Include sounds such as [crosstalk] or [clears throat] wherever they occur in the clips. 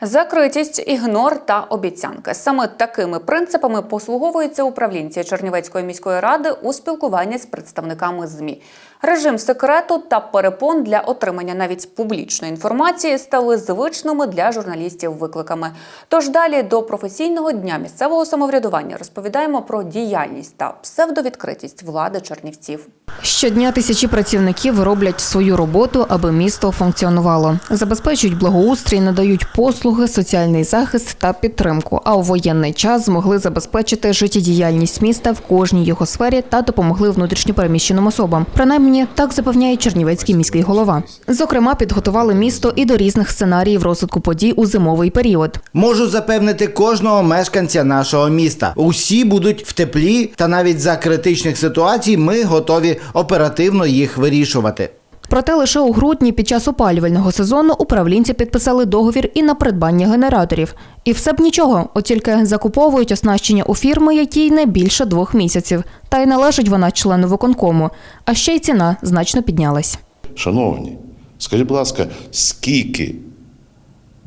Закритість, ігнор та обіцянки саме такими принципами послуговуються управлінці Чернівецької міської ради у спілкуванні з представниками змі. Режим секрету та перепон для отримання навіть публічної інформації стали звичними для журналістів викликами. Тож далі до професійного дня місцевого самоврядування розповідаємо про діяльність та псевдовідкритість влади чернівців. Щодня тисячі працівників роблять свою роботу, аби місто функціонувало. Забезпечують благоустрій, надають послуги, соціальний захист та підтримку. А у воєнний час змогли забезпечити життєдіяльність міста в кожній його сфері та допомогли внутрішньопереміщеним особам. Принаймні, так запевняє Чернівецький міський голова. Зокрема, підготували місто і до різних сценаріїв розвитку подій у зимовий період. Можу запевнити кожного мешканця нашого міста. Усі будуть в теплі, та навіть за критичних ситуацій ми готові оперативно їх вирішувати. Проте лише у грудні під час опалювального сезону управлінці підписали договір і на придбання генераторів. І все б нічого, от тільки закуповують оснащення у фірми, якій не більше двох місяців. Та й належить вона члену виконкому. А ще й ціна значно піднялась. Шановні, скажіть, будь ласка, скільки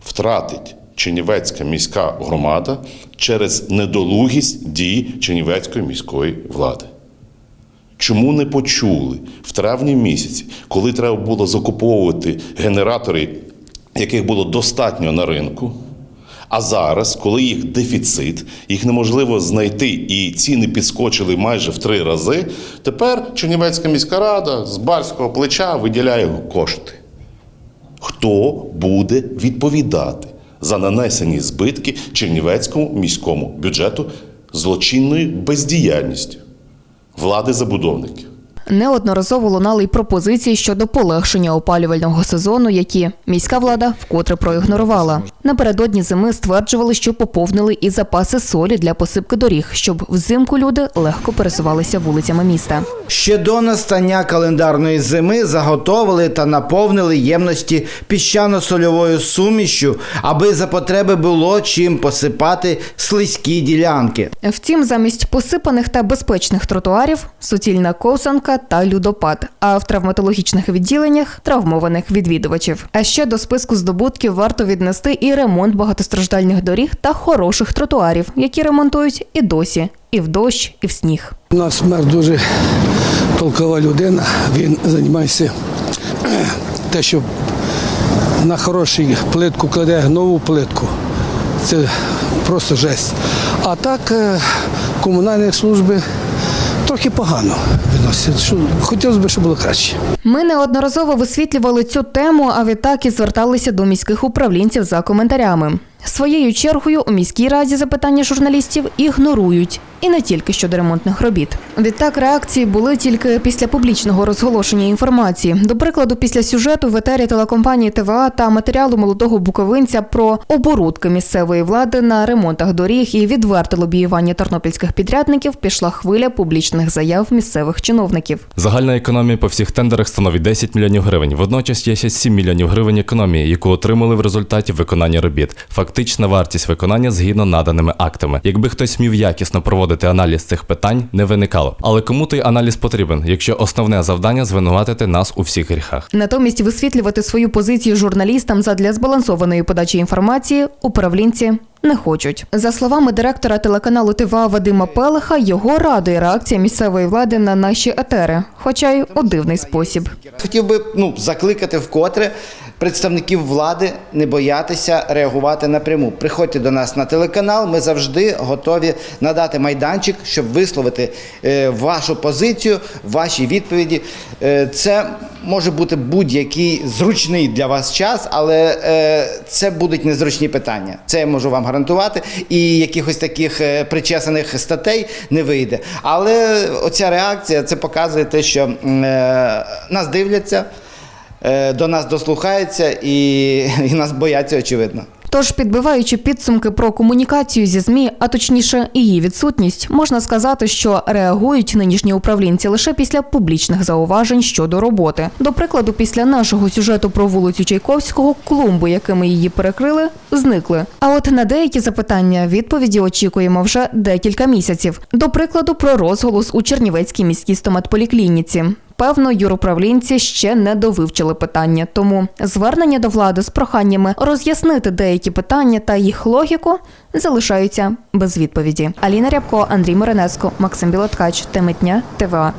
втратить Чернівецька міська громада через недолугість дій Чернівецької міської влади? Чому не почули в травні місяці, коли треба було закуповувати генератори, яких було достатньо на ринку? А зараз, коли їх дефіцит, їх неможливо знайти, і ціни підскочили майже в три рази, тепер Чернівецька міська рада з барського плеча виділяє кошти. Хто буде відповідати за нанесені збитки Чернівецькому міському бюджету злочинною бездіяльністю влади забудовників? Неодноразово лунали й пропозиції щодо полегшення опалювального сезону, які міська влада вкотре проігнорувала. Напередодні зими стверджували, що поповнили і запаси солі для посипки доріг, щоб взимку люди легко пересувалися вулицями міста. Ще до настання календарної зими заготовили та наповнили ємності піщано-сольовою сумішю, аби за потреби було чим посипати слизькі ділянки. Втім, замість посипаних та безпечних тротуарів суцільна та людопад, а в травматологічних відділеннях травмованих відвідувачів. А ще до списку здобутків варто віднести і ремонт багатостраждальних доріг та хороших тротуарів, які ремонтують і досі, і в дощ, і в сніг. У нас мер дуже толкова людина. Він займається [clears throat] те, що на хороший плитку кладе нову плитку. Це просто жесть. А так е, комунальні служби трохи погано відносяться. Що- Хотілося б, щоб було краще. Ми неодноразово висвітлювали цю тему, а відтак і зверталися до міських управлінців за коментарями. Своєю чергою у міській раді запитання журналістів ігнорують. І не тільки щодо ремонтних робіт. Відтак реакції були тільки після публічного розголошення інформації. До прикладу, після сюжету в етері телекомпанії ТВА та матеріалу молодого буковинця про оборудки місцевої влади на ремонтах доріг і відверте лобіювання тернопільських підрядників пішла хвиля публічних заяв місцевих чиновників. Загальна економія по всіх тендерах становить 10 мільйонів гривень. Водночас є ще 7 мільйонів гривень економії, яку отримали в результаті виконання робіт. Фактична вартість виконання згідно наданими актами. Якби хтось міг якісно проводити аналіз цих питань, не виникало. Але кому той аналіз потрібен, якщо основне завдання звинуватити нас у всіх гріхах? Натомість висвітлювати свою позицію журналістам задля збалансованої подачі інформації управлінці не хочуть. За словами директора телеканалу ТВА Вадима Пелеха, його радує реакція місцевої влади на наші етери, хоча й у дивний спосіб. Хотів би ну, закликати вкотре представників влади не боятися реагувати напряму. Приходьте до нас на телеканал. Ми завжди готові надати майданчик, щоб висловити е, вашу позицію, ваші відповіді. Е, це може бути будь-який зручний для вас час, але е, це будуть незручні питання. Це я можу вам гарантувати. І якихось таких причесаних статей не вийде. Але оця реакція це показує те, що нас дивляться до нас дослухаються і, і нас бояться, очевидно. Тож, підбиваючи підсумки про комунікацію зі ЗМІ, а точніше її відсутність, можна сказати, що реагують нинішні управлінці лише після публічних зауважень щодо роботи. До прикладу, після нашого сюжету про вулицю Чайковського клумби, якими її перекрили, зникли. А от на деякі запитання відповіді очікуємо вже декілька місяців. До прикладу, про розголос у Чернівецькій міській стоматполіклініці. Певно, юруправлінці ще не довивчили питання, тому звернення до влади з проханнями роз'яснити деякі питання та їх логіку залишаються без відповіді. Аліна Рябко, Андрій Моренецько, Максим Білоткач, Теми дня, ТВА.